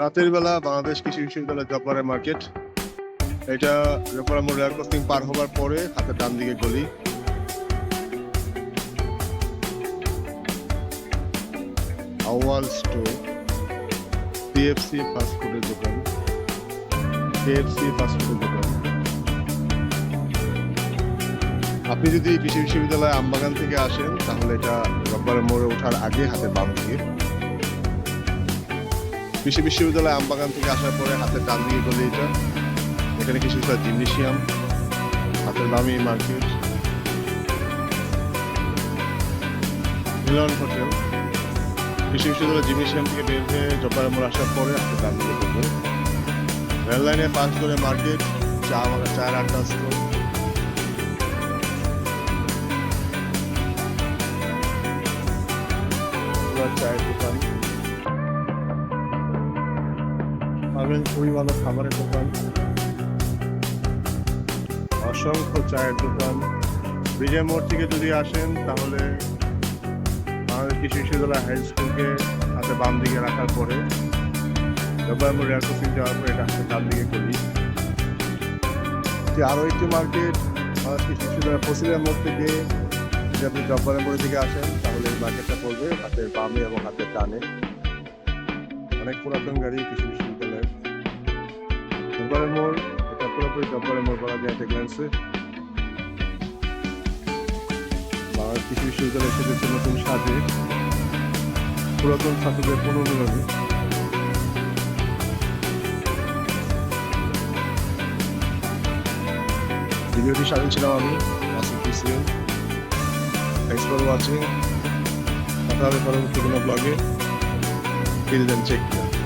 রাতের বেলা বাংলাদেশ কৃষি বিশ্ববিদ্যালয় জববারে মার্কেট। এটা মোড় রেল ক্রসিং পার হবার পরে হাতে ডান দিকে গলি। আওয়াল স্টোর পিএফসি ফাস্টফুডের দোকান। কেএফসি ফাস্টফুডের দোকান। আপনি যদি কৃষি বিশ্ববিদ্যালয় আমবাগান থেকে আসেন, তাহলে এটা রব্বারের মোড়ে ওঠার আগে হাতে বাম দিকে। কৃষি বিশ্ববিদ্যালয় আমবাগান থেকে আসার পরে হাতের ডান দিকে গলি এটা। এখানে বিশ্ববিদ্যালয় জিমনেশিয়াম, হাতের বামে মার্কেট। মিলন হোটেল। কৃষি বিশ্ববিদ্যালয় জিমনেশিয়াম থেকে বের হয়ে জব্বারের মোড় আসার পরে হাতের ডান দিকে গলি। রেল লাইনে পাস করে মার্কেট, চা চায়ের আড্ডা পুরা চায়ের দোকান। পাবেন ভালো খাবারের দোকান। অসংখ্য চায়ের দোকান। বিজয় মোড় থেকে যদি আসেন, তাহলে আমাদের কৃষি বিশ্ববিদ্যালয় হাই স্কুলকে হাতে বাম দিকে রাখার পরে জব্বার মোড় রেল ক্রসিং যাওয়ার পরে এটা হাতে ডান দিকে করি। যে আরও একটি মার্কেট আমাদের কৃষি ফসিলের মোড় থেকে যদি আপনি জব্বারের মোড় থেকে আসেন, তাহলে এই মার্কেটটা পড়বে হাতের বামে এবং হাতের ডানে। অনেক পুরাতন গাড়ি, কৃষি বিশ্ববিদ্যালয়ের। জব্বারের মোড়, এটা পুরোপুরি জব্বারের মোড় বলা যায় টেকল্যান্সে বাংলাদেশ কৃষি বিশ্ববিদ্যালয় এসেছে নতুন সাজে। পুরাতন ছাত্রদের পুনর্মিলনী ভিডিওটি স্বাধীন ছিলাম আমি Asif Islim thanks for watching কথা হবে পরবর্তী কোনো ব্লগে Geriden çekmiyor.